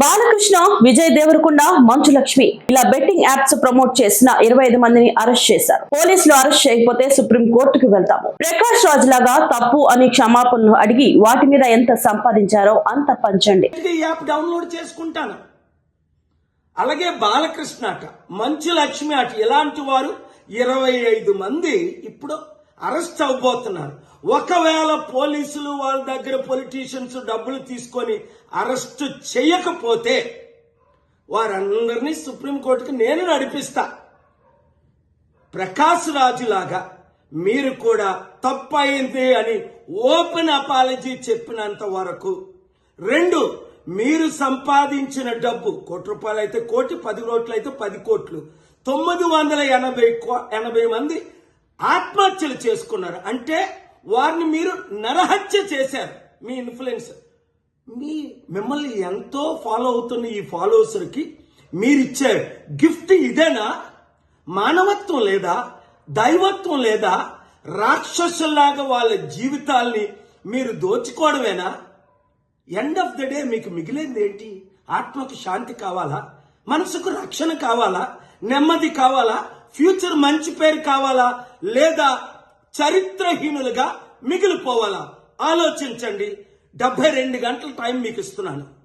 బాలకృష్ణ విజయ్ దేవరకొండ మంచు లక్ష్మి ఇలా betting apps promote చేసిన ఇరవై ఐదు మందిని అరెస్ట్ చేశారు. పోలీసులు అరెస్ట్ చేయకపోతే సుప్రీం కోర్టుకు వెళ్తాము. ప్రకాష్ రాజ్ లాగా తప్పు అని క్షమాపణలు అడిగి వాటి మీద ఎంత సంపాదించారో అంత పంచండి. యాప్ డౌన్లోడ్ చేసుకుంటాను. అలాగే బాలకృష్ణ అట మంచు లక్ష్మి అట ఇలాంటి వారు ఇరవై ఐదు మంది ఇప్పుడు అరెస్ట్ అవ్వబోతున్నారు. ఒకవేళ పోలీసులు వాళ్ళ దగ్గర పొలిటీషియన్స్ డబ్బులు తీసుకొని అరెస్ట్ చేయకపోతే వారందరినీ సుప్రీంకోర్టుకి నేను నడిపిస్తా. ప్రకాష్ రాజు లాగా మీరు కూడా తప్పయింది అని ఓపెన్ అపాలజీ చెప్పినంత వరకు. రెండు మీరు సంపాదించిన డబ్బు కోటి రూపాయలు అయితే కోటి పది కోట్లు అయితే పది కోట్లు. తొమ్మిది వందల ఎనభై కో- ఎనభై మంది ఆత్మహత్యలు చేసుకున్నారు. అంటే వారిని మీరు నరహత్య చేశారు. మీ ఇన్ఫ్లుయెన్స్. మీ మిమ్మల్ని ఎంతో ఫాలో అవుతున్న ఈ ఫాలోవర్స్కి మీరిచ్చే గిఫ్ట్ ఇదేనా? మానవత్వం లేదా? దైవత్వం లేదా? రాక్షసుల్లాగా వాళ్ళ జీవితాల్ని మీరు దోచుకోవడమేనా? ఎండ్ ఆఫ్ ద డే మీకు మిగిలింది ఏంటి? ఆత్మకు శాంతి కావాలా? మనసుకు రక్షణ కావాలా? నెమ్మది కావాలా? ఫ్యూచర్ మంచి పేరు కావాలా లేదా చరిత్రహీనులుగా మిగిలిపోవాలా? ఆలోచించండి. డెబ్బై రెండు గంటల టైం మీకు ఇస్తున్నాను.